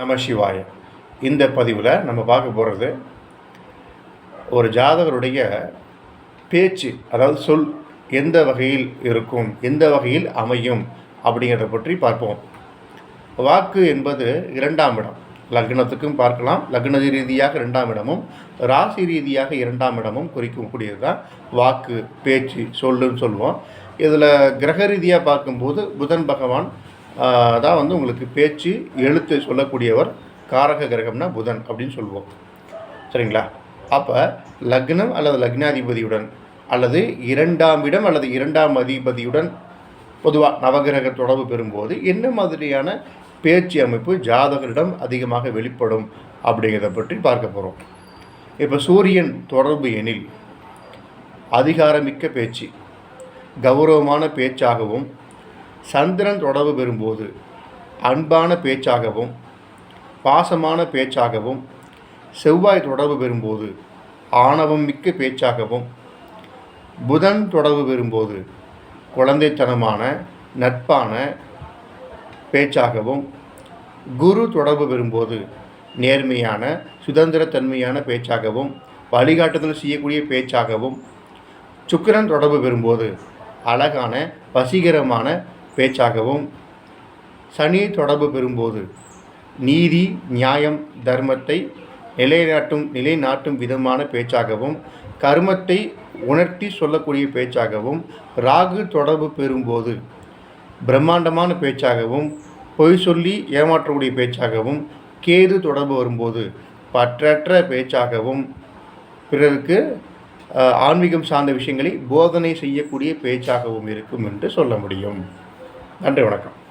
நம சிவாய. இந்த பதிவில் நம்ம பார்க்க போகிறது ஒரு ஜாதகருடைய பேச்சு அதாவது சொல் எந்த வகையில் இருக்கும் எந்த வகையில் அமையும் அப்படிங்கிறத பற்றி பார்ப்போம். வாக்கு என்பது இரண்டாம் இடம். லக்னத்துக்கும் பார்க்கலாம். லக்ன ரீதியாக இரண்டாம் இடமும் ராசி ரீதியாக இரண்டாம் இடமும் குறிக்கக்கூடியது தான் வாக்கு பேச்சு சொல்லுன்னு சொல்லுவோம். இதில் கிரக ரீதியாக பார்க்கும்போது புதன் பகவான் தான் வந்து உங்களுக்கு பேச்சு எழுத்து சொல்லக்கூடியவர் காரக கிரகம்னா புதன் அப்படின்னு சொல்லுவோம். சரிங்களா? அப்போ லக்னம் அல்லது லக்னாதிபதியுடன் அல்லது இரண்டாம் இடம் அல்லது இரண்டாம் அதிபதியுடன் பொதுவாக நவகிரக தொடர்பு பெறும்போது என்ன மாதிரியான பேச்சு அமைப்பு ஜாதகரிடம் அதிகமாக வெளிப்படும் அப்படிங்கிறத பற்றி பார்க்க போகிறோம் இப்போ சூரியன் தொடர்பு எனில் அதிகாரமிக்க பேச்சு கௌரவமான பேச்சாகவும் சந்திரன் தொடர்பு பெறும்போது அன்பான பேச்சாகவும் பாசமான பேச்சாகவும் செவ்வாய் தொடர்பு பெறும்போது ஆணவம் மிக்க பேச்சாகவும் புதன் தொடர்பு பெறும்போது குழந்தைத்தனமான நட்பான பேச்சாகவும் குரு தொடர்பு பெறும்போது நேர்மையான சுதந்திரத்தன்மையான பேச்சாகவும் வழிகாட்டுதல் செய்யக்கூடிய பேச்சாகவும் சுக்கிரன் தொடர்பு பெறும்போது அழகான வசீகரமான பேச்சாகவும் சனி தொடர்பு பெறும்போது நீதி நியாயம் தர்மத்தை நிலைநாட்டும் நிலைநாட்டும் விதமான பேச்சாகவும் கர்மத்தை உணர்த்தி சொல்லக்கூடிய பேச்சாகவும் ராகு தொடர்பு பெறும்போது பிரம்மாண்டமான பேச்சாகவும் பொய் சொல்லி ஏமாற்றக்கூடிய பேச்சாகவும் கேது தொடர்பு வரும்போது பற்றற்ற பேச்சாகவும் பிறருக்கு ஆன்மீகம் சார்ந்த விஷயங்களை போதனை செய்யக்கூடிய பேச்சாகவும் இருக்கும் என்று சொல்ல முடியும். நன்றி வணக்கம்.